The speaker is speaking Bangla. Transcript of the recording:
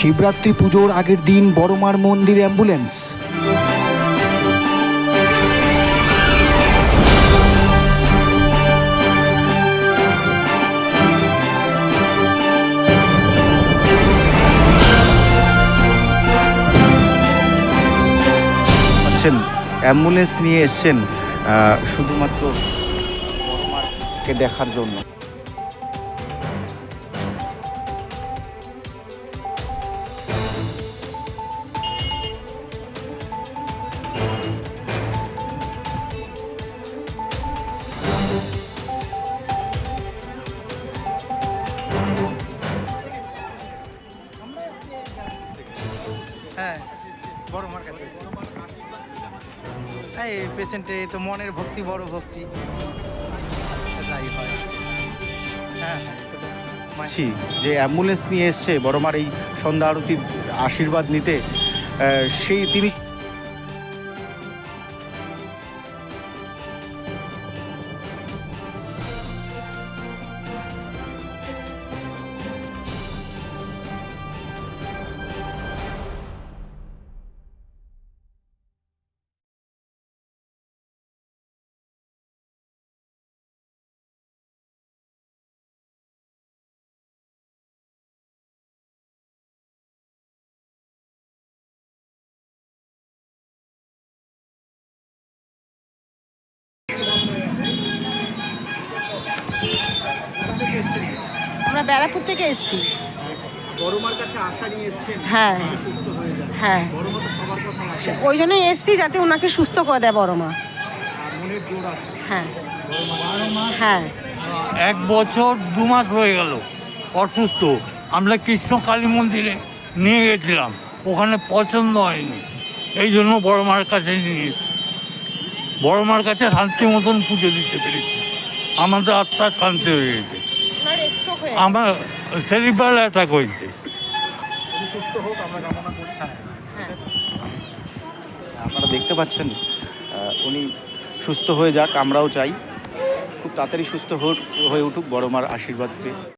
শিবরাত্রি পুজোর আগের দিন বড়মার মন্দির অ্যাম্বুলেন্স। পাচ্ছেন অ্যাম্বুলেন্স নিয়ে এসছেন শুধুমাত্র দেখার জন্য। হ্যাঁ বড় মার। এই পেশেন্টে তো মনের ভক্তি, বড় ভক্তি যাই হয় হ্যাঁ পাচ্ছি যে অ্যাম্বুলেন্স নিয়ে এসছে বড়মার এই সন্ধ্যা আরতির আশীর্বাদ নিতে সেই তিনি আমরা ব্যারাকপুর থেকে এসেছি। বড়মার কাছে আশা নিয়ে এসছেন। হ্যাঁ হ্যাঁ ওই জন্যই এসেছি যাতে ওনাকে সুস্থ করে দেয় বড় মা আর মনের জোর আছে। হ্যাঁ। হ্যাঁ। এক বছর দু মাস হয়ে গেল অসুস্থ। আমরা কৃষ্ণ কালী মন্দিরে নিয়ে গেছিলাম। ওখানে পছন্দ হয়নি। এই জন্য বড় মার কাছে নিয়ে এসেছি। বড় মার কাছে শান্তি মতন পুজো দিতে পেরেছি। আমাদের আত্মা শান্তি হয়ে গেছে। হয়ে আমার সেরিব্রাল অ্যাটাক হয়েছে। হ্যাঁ আপনারা দেখতে পাচ্ছেন উনি সুস্থ হয়ে যাক, আমরাও চাই। খুব তাড়াতাড়ি সুস্থ হয়ে উঠুক বড়মার আশীর্বাদ পেয়ে।